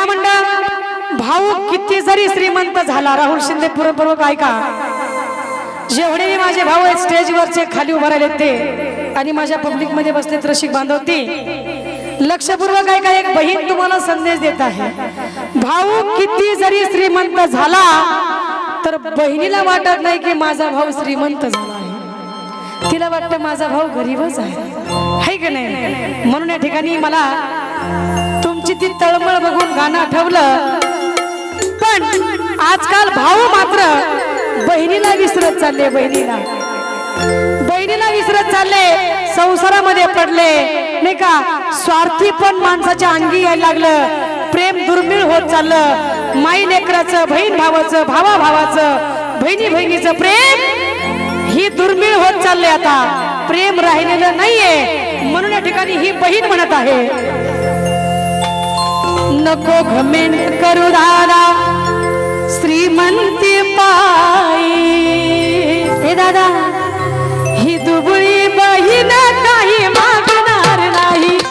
ऐका मंडळ भाऊ किती जरी श्रीमंत झाला राहुल शिंदे पूर्णपूर्वक ऐका. जेवढेही माझे भाऊ आहेत स्टेजवरचे खाली उभं राहिले ते आणि माझ्या पब्लिकमध्ये बसलेत रसिक बांधवती लक्षपूर्वक ऐका एक बहीण तुम्हाला संदेश देत आहे. भाऊ किती जरी श्रीमंत झाला तर बहिणीला वाटत नाही की माझा भाऊ श्रीमंत झाला आहे. तिला वाटतं माझा भाऊ गरीबच आहे. की नाही? म्हणून या ठिकाणी मला तुमची ती तळमळ गाणं आठवलं पण आजकाल भाऊ मात्र बहिणीला विसरत चालले बहिणीला. बहिणीला विसरत चालले संसारामध्ये पडले. नाही का? स्वार्थी पण माणसाच्या अंगी यायला लागलं. प्रेम दुर्मिळ होत चाललं. माई लेकराचं बहीण भावाचं भावा भावाचं बहिणी बहिणीचं प्रेम ही दुर्मिळ होत चालले आता. प्रेम राहिलेलं नाहीये. म्हणून या ठिकाणी ही बहीण म्हणत आहे. नको घमेंट करू दादा. श्रीमंती पाई हे दादा